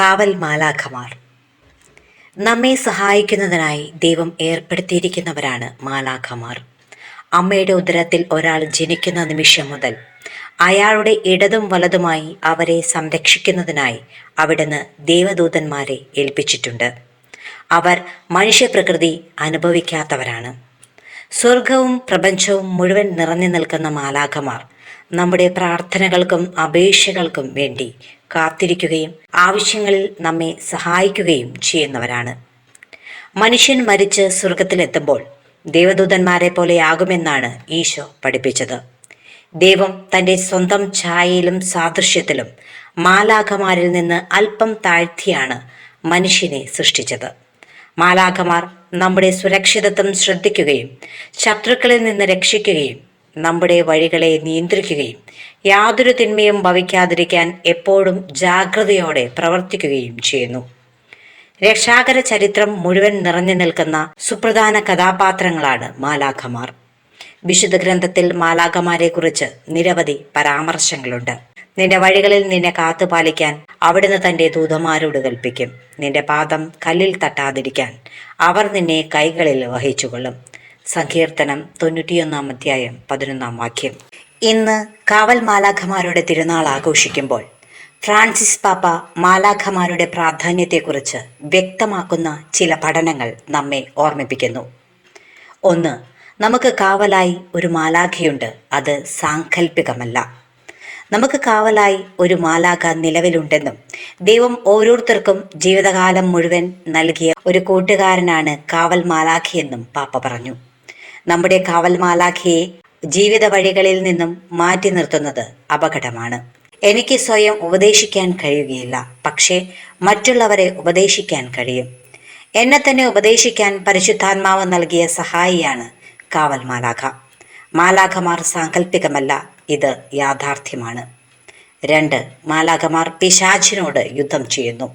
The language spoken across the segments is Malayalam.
കാവൽ മാലാഖമാർ നമ്മെ സഹായിക്കുന്നതിനായി ദൈവം ഏർപ്പെടുത്തിയിരിക്കുന്നവരാണ് മാലാഖമാർ. അമ്മയുടെ ഉദരത്തിൽ ഒരാൾ ജനിക്കുന്ന നിമിഷം മുതൽ അയാളുടെ ഇടതും വലതുമായി അവരെ സംരക്ഷിക്കുന്നതിനായി അവിടുന്ന് ദേവദൂതന്മാരെ ഏൽപ്പിച്ചിട്ടുണ്ട്. അവർ മനുഷ്യപ്രകൃതി അനുഭവിക്കാത്തവരാണ്. സ്വർഗവും പ്രപഞ്ചവും മുഴുവൻ നിറഞ്ഞു നിൽക്കുന്ന മാലാഖമാർ നമ്മുടെ പ്രാർത്ഥനകൾക്കും അപേക്ഷകൾക്കും വേണ്ടി കാത്തിരിക്കുകയും ആവശ്യങ്ങളിൽ നമ്മെ സഹായിക്കുകയും ചെയ്യുന്നവരാണ്. മനുഷ്യൻ മരിച്ച് സ്വർഗത്തിലെത്തുമ്പോൾ ദേവദൂതന്മാരെ പോലെയാകുമെന്നാണ് ഈശോ പഠിപ്പിച്ചത്. ദൈവം തന്റെ സ്വന്തം ഛായയിലും സാദൃശ്യത്തിലും മാലാഖമാരിൽ നിന്ന് അല്പം താഴ്ത്തിയാണ് മനുഷ്യനെ സൃഷ്ടിച്ചത്. മാലാഖമാർ നമ്മുടെ സുരക്ഷിതത്വം ശ്രദ്ധിക്കുകയും ശത്രുക്കളിൽ നിന്ന് രക്ഷിക്കുകയും നമ്മുടെ വഴികളെ നിയന്ത്രിക്കുകയും യാതൊരു തിന്മയും ഭവിക്കാതിരിക്കാൻ എപ്പോഴും ജാഗ്രതയോടെ പ്രവർത്തിക്കുകയും ചെയ്യുന്നു. രക്ഷാകര ചരിത്രം മുഴുവൻ നിറഞ്ഞു നിൽക്കുന്ന സുപ്രധാന കഥാപാത്രങ്ങളാണ് മാലാഖമാർ. വിശുദ്ധ ഗ്രന്ഥത്തിൽ മാലാഖമാരെ കുറിച്ച് നിരവധി പരാമർശങ്ങളുണ്ട്. നിന്റെ വഴികളിൽ നിന്നെ കാത്തുപാലിക്കാൻ അവിടുന്ന് തന്റെ ദൂതന്മാരോട് കൽപ്പിക്കും. നിന്റെ പാദം കല്ലിൽ തട്ടാതിരിക്കാൻ അവർ നിന്നെ കൈകളിൽ വഹിച്ചുകൊള്ളും. സങ്കീർത്തനം തൊണ്ണൂറ്റിയൊന്നാം അധ്യായം പതിനൊന്നാം വാക്യം. ഇന്ന് കാവൽ മാലാഖമാരുടെ തിരുനാൾ ആഘോഷിക്കുമ്പോൾ ഫ്രാൻസിസ് പാപ്പ മാലാഖമാരുടെ പ്രാധാന്യത്തെക്കുറിച്ച് വ്യക്തമാക്കുന്ന ചില പഠനങ്ങൾ നമ്മെ ഓർമ്മിപ്പിക്കുന്നു. ഒന്ന് നമുക്ക് കാവലായി ഒരു മാലാഖയുണ്ട്. അത് സാങ്കല്പികമല്ല നമുക്ക് കാവലായി ഒരു മാലാഖ നിലവിലുണ്ടെന്നും ദൈവം ഓരോരുത്തർക്കും ജീവിതകാലം മുഴുവൻ നൽകിയ ഒരു കൂട്ടുകാരനാണ് കാവൽ മാലാഖയെന്നും പാപ്പ പറഞ്ഞു. നമ്മുടെ കാവൽ മാലാഖയെ ജീവിത വഴികളിൽ നിന്നും മാറ്റി നിർത്തുന്നത് അപകടമാണ്. എനിക്ക് സ്വയം ഉപദേശിക്കാൻ കഴിയുകയില്ല. പക്ഷേ മറ്റുള്ളവരെ ഉപദേശിക്കാൻ കഴിയും. എന്നെ തന്നെ ഉപദേശിക്കാൻ പരിശുദ്ധാത്മാവ് നൽകിയ സഹായിയാണ് കാവൽ മാലാഖ മാലാഖമാർ സാങ്കല്പികമല്ല ഇത് യാഥാർത്ഥ്യമാണ്. രണ്ട് മാലാഖമാർ പിശാചിനോട് യുദ്ധം ചെയ്യുന്നു.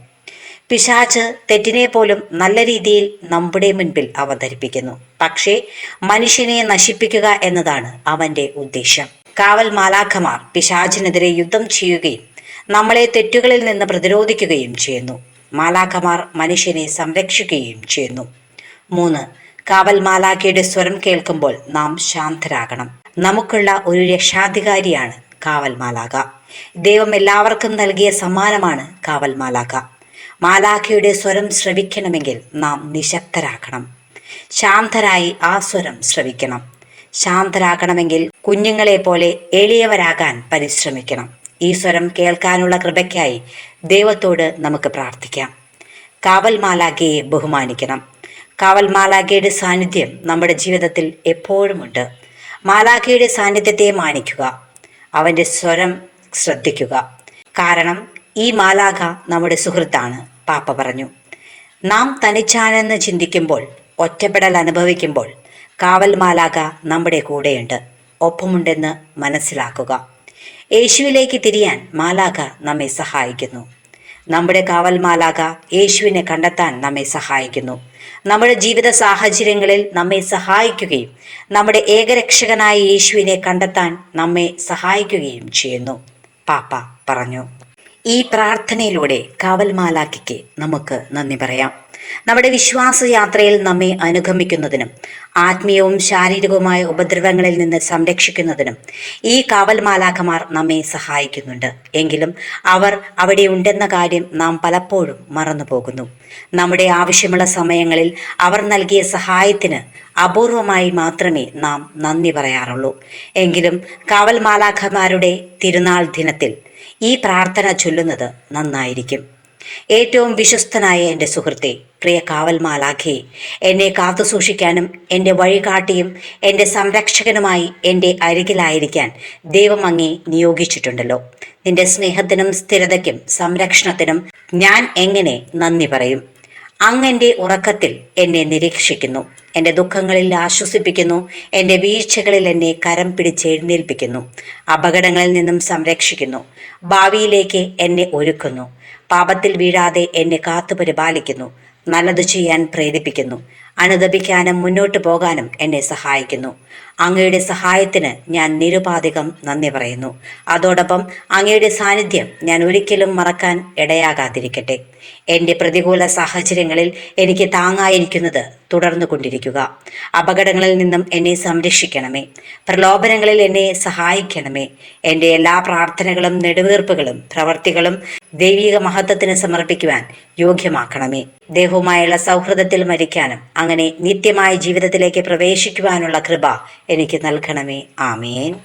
പിശാച്ച് തെറ്റിനെ പോലും നല്ല രീതിയിൽ നമ്മുടെ മുൻപിൽ അവതരിപ്പിക്കുന്നു. പക്ഷേ മനുഷ്യനെ നശിപ്പിക്കുക എന്നതാണ് അവന്റെ ഉദ്ദേശം. കാവൽ മാലാഖമാർ പിശാചിനെതിരെ യുദ്ധം ചെയ്യുകയും നമ്മളെ തെറ്റുകളിൽ നിന്ന് പ്രതിരോധിക്കുകയും ചെയ്യുന്നു. മാലാഖമാർ മനുഷ്യനെ സംരക്ഷിക്കുകയും ചെയ്യുന്നു. മൂന്ന് കാവൽ മാലാഖയുടെ സ്വരം കേൾക്കുമ്പോൾ നാം ശാന്തരാകണം. നമുക്കുള്ള ഒരു രക്ഷാധികാരിയാണ് കാവൽ മാലാഖ. ദൈവം എല്ലാവർക്കും നൽകിയ സമ്മാനമാണ് കാവൽ മാലാഖ. മാലാഖയുടെ സ്വരം ശ്രവിക്കണമെങ്കിൽ നാം നിശക്തരാക്കണം ശാന്തരായി ആ സ്വരം ശ്രവിക്കണം. ശാന്തരാകണമെങ്കിൽ കുഞ്ഞുങ്ങളെ പോലെ എളിയവരാകാൻ പരിശ്രമിക്കണം. ഈ സ്വരം കേൾക്കാനുള്ള കൃപയ്ക്കായി ദൈവത്തോട് നമുക്ക് പ്രാർത്ഥിക്കാം. കാവൽ മാലാഖയെ ബഹുമാനിക്കണം. കാവൽ മാലാഖയുടെ സാന്നിധ്യം നമ്മുടെ ജീവിതത്തിൽ എപ്പോഴുമുണ്ട്. മാലാഖയുടെ സാന്നിധ്യത്തെ മാനിക്കുക. അവന്റെ സ്വരം ശ്രദ്ധിക്കുക. കാരണം ഈ മാലാഖ നമ്മുടെ സുഹൃത്താണ്. പാപ്പ പറഞ്ഞു നാം തനിച്ചാണെന്ന് ചിന്തിക്കുമ്പോൾ ഒറ്റപ്പെടൽ അനുഭവിക്കുമ്പോൾ കാവൽ മാലാഖ നമ്മുടെ കൂടെയുണ്ട്. ഒപ്പമുണ്ടെന്ന് മനസ്സിലാക്കുക. യേശുവിലേക്ക് തിരിയാൻ മാലാഖ നമ്മെ സഹായിക്കുന്നു. നമ്മുടെ കാവൽ മാലാഖ യേശുവിനെ കണ്ടെത്താൻ നമ്മെ സഹായിക്കുന്നു. നമ്മുടെ ജീവിത സാഹചര്യങ്ങളിൽ നമ്മെ സഹായിക്കുകയും നമ്മുടെ ഏകരക്ഷകനായ യേശുവിനെ കണ്ടെത്താൻ നമ്മെ സഹായിക്കുകയും ചെയ്യുന്നു. പാപ്പ പറഞ്ഞു. ഈ പ്രാർത്ഥനയിലൂടെ കാവൽ മാലാക്കിക്ക് നമുക്ക് നന്ദി പറയാം. നമ്മുടെ വിശ്വാസ യാത്രയിൽ നമ്മെ അനുഗമിക്കുന്നതിനും ആത്മീയവും ശാരീരികവുമായ ഉപദ്രവങ്ങളിൽ നിന്ന് സംരക്ഷിക്കുന്നതിനും ഈ കാവൽ മാലാഖമാർ നമ്മെ സഹായിക്കുന്നുണ്ട്. എങ്കിലും അവർ അവിടെ ഉണ്ടെന്ന കാര്യം നാം പലപ്പോഴും മറന്നുപോകുന്നു. നമ്മുടെ ആവശ്യമുള്ള സമയങ്ങളിൽ അവർ നൽകിയ സഹായത്തിന് അപൂർവമായി മാത്രമേ നാം നന്ദി പറയാറുള്ളൂ. എങ്കിലും കാവൽ മാലാഖമാരുടെ തിരുനാൾ ദിനത്തിൽ ഈ പ്രാർത്ഥന ചൊല്ലുന്നത് നന്നായിരിക്കും. ഏറ്റവും വിശ്വസ്തനായ എന്റെ സുഹൃത്തെ പ്രിയ കാവൽമാലാഖെ എന്നെ കാത്തുസൂക്ഷിക്കാനും എന്റെ വഴികാട്ടിയും എന്റെ സംരക്ഷകനുമായി എന്റെ അരികിലായിരിക്കാൻ ദൈവം അങ്ങേ നിയോഗിച്ചിട്ടുണ്ടല്ലോ. നിന്റെ സ്നേഹത്തിനും സ്ഥിരതയ്ക്കും സംരക്ഷണത്തിനും ഞാൻ എങ്ങനെ നന്ദി പറയും? അങ്ങെന്റെ ഉറക്കത്തിൽ എന്നെ നിരീക്ഷിക്കുന്നു. എന്റെ ദുഃഖങ്ങളിൽ ആശ്വസിപ്പിക്കുന്നു. എന്റെ വീഴ്ചകളിൽ എന്നെ കരം പിടിച്ച് എഴുന്നേൽപ്പിക്കുന്നു. അപകടങ്ങളിൽ നിന്നും സംരക്ഷിക്കുന്നു. ഭാവിയിലേക്ക് എന്നെ ഒരുക്കുന്നു. പാപത്തിൽ വീഴാതെ എന്നെ കാത്തു പരിപാലിക്കുന്നു. നല്ലത് ചെയ്യാൻ പ്രേരിപ്പിക്കുന്നു. അനുദപിക്കാനും മുന്നോട്ട് പോകാനും എന്നെ സഹായിക്കുന്നു. അങ്ങയുടെ സഹായത്തിന് ഞാൻ നിരുപാധികം നന്ദി പറയുന്നു. അതോടൊപ്പം അങ്ങയുടെ സാന്നിധ്യം ഞാൻ ഒരിക്കലും മറക്കാൻ ഇടയാകാതിരിക്കട്ടെ. എന്റെ പ്രതികൂല സാഹചര്യങ്ങളിൽ എനിക്ക് താങ്ങായിരിക്കുന്നത് തുടർന്നു കൊണ്ടിരിക്കുക. അപകടങ്ങളിൽ നിന്നും എന്നെ സംരക്ഷിക്കണമേ. പ്രലോഭനങ്ങളിൽ എന്നെ സഹായിക്കണമേ. എന്റെ എല്ലാ പ്രാർത്ഥനകളും നെടുവീർപ്പുകളും പ്രവർത്തികളും ദൈവിക മഹത്വത്തിന് സമർപ്പിക്കുവാൻ യോഗ്യമാക്കണമേ. ദേഹവുമായുള്ള സൗഹൃദത്തിൽ മരിക്കാനും അങ്ങനെ നിത്യമായ ജീവിതത്തിലേക്ക് പ്രവേശിക്കുവാനുള്ള കൃപ എനിക്ക് നൽകണമേ. ആമേൻ.